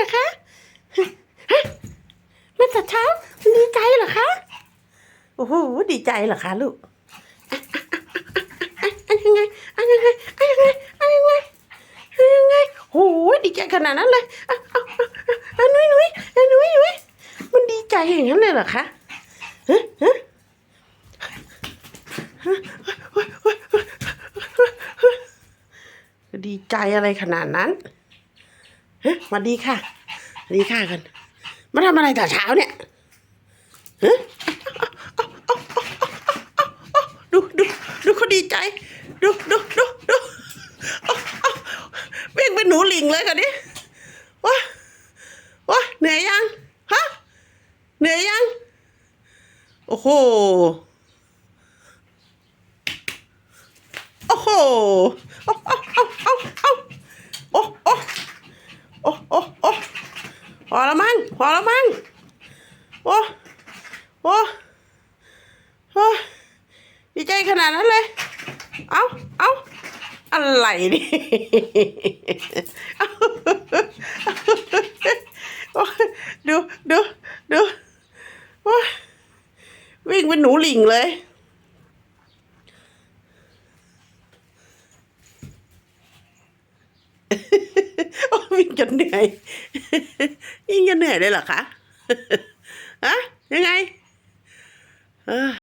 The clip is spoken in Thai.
เหรอคะฮะมันแต่เช้ามันดีใจเหรอคะ โอ้โห ดีใจเหรอคะลูกอะอะอะอะอะอันยังไงอันยังไงอันยังไงอันยังไงอันยังไงโอ้โหดีใจขนาดนั้นเลยอะอะอะอะอะนุ้ยนุ้ยอะนุ้ยนุ้ยมันดีใจอย่างนั้นเลยเหรอคะฮะฮะดีใจอะไรขนาดนั้น ฮะมาดีค่ะสวัสดีค่ะกันมาทำอะไรแต่เช้าเนี่ยฮะดูดูดูเขาดีใจ ดูดูดูดูเบ่งเป็นหนูหลิงเลยกันนี่ว้าว้าเหนื่อยยังฮะเหนื่อยยัง โอ้โหโอ้โหเอาเอาเอาเอาเอาโอ้โอ้ โอ้โอ้พอแล้วมั้งพอแล้วมั้งโอ้โอ้โอ้ดีใจขนาดนั้นเลย เอาเอาอะไรนี่เอาโอ้ดูดูดูโอ้วิ่งเป็นหนูหลิงเลย โอ้ วิ่งจนเหนื่อยวิ่งจนเหนื่อยเลยเหรอคะฮะยังไง